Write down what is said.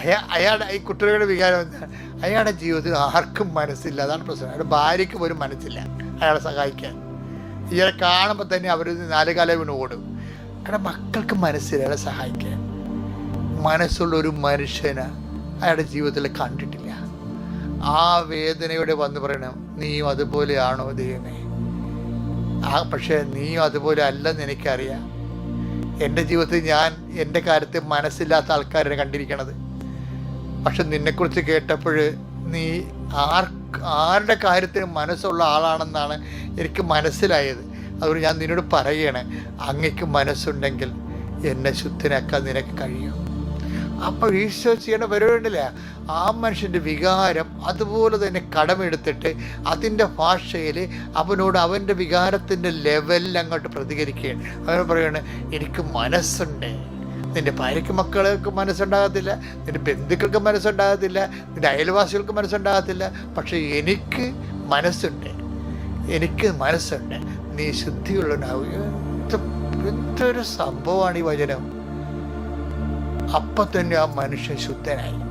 അയാ അയാളുടെ ഈ കുട്ടികളുടെ വികാരം അയാളുടെ ജീവിതത്തിൽ ആർക്കും മനസ്സില്ല. അതാണ് പ്രശ്നം. അയാളുടെ ഭാര്യയ്ക്ക് പോലും മനസ്സില്ല അയാളെ സഹായിക്കാൻ. ഇയാളെ കാണുമ്പോൾ തന്നെ അവർ നാല് കാലം വീണ് ഓടും. അയാളുടെ മക്കൾക്ക് മനസ്സില്ല അയാളെ സഹായിക്കാൻ. മനസ്സുള്ള ഒരു മനുഷ്യന് അയാളുടെ ജീവിതത്തിൽ കണ്ടിട്ടില്ല. ആ വേദനയോടെ വന്ന് പറയണം നീയും അതുപോലെയാണോ ദൈവമേ? ആ പക്ഷേ നീയും അതുപോലെ അല്ലെന്ന് എനിക്കറിയാം. എന്റെ ജീവിതത്തിൽ ഞാൻ എന്റെ കാര്യത്തിൽ മനസ്സില്ലാത്ത ആൾക്കാരെ കണ്ടിരിക്കണത്. പക്ഷെ നിന്നെക്കുറിച്ച് കേട്ടപ്പോൾ നീ ആർ ആരുടെ കാര്യത്തിന് മനസ്സുള്ള ആളാണെന്നാണ് എനിക്ക് മനസ്സിലായത്. അതുകൊണ്ട് ഞാൻ നിന്നോട് പറയണേ അങ്ങക്ക് മനസ്സുണ്ടെങ്കിൽ എന്നെ ശുദ്ധനാക്കാൻ നിനക്ക് കഴിയും. അപ്പോൾ ഈശോ ചെയ്യണ പരിപാടിയില്ല ആ മനുഷ്യന്റെ വികാരം അതുപോലെ തന്നെ കടമെടുത്തിട്ട് അതിന്റെ ഭാഷയിൽ അവനോട് അവന്റെ വികാരത്തിന്റെ ലെവലിൽ അങ്ങോട്ട് പ്രതികരിക്കുകയാണ്. അവൻ പറയാണ് എനിക്ക് മനസ്സുണ്ട്. നിന്റെ ഭാര്യയ്ക്ക് മക്കൾക്ക് മനസ്സുണ്ടാകത്തില്ല നിന്റെ ബന്ധുക്കൾക്ക് മനസ്സുണ്ടാകത്തില്ല നിന്റെ അയൽവാസികൾക്ക് മനസ്സുണ്ടാകത്തില്ല. പക്ഷേ എനിക്ക് മനസ്സുണ്ട്. എനിക്ക് മനസ്സുണ്ട്. നീ ശുദ്ധിയുള്ളവനാവുക. എന്ത് എന്തൊരു സംഭവമാണ് ഈ വചനം? അപ്പം തന്നെ ആ മനുഷ്യൻ ശുദ്ധനായി.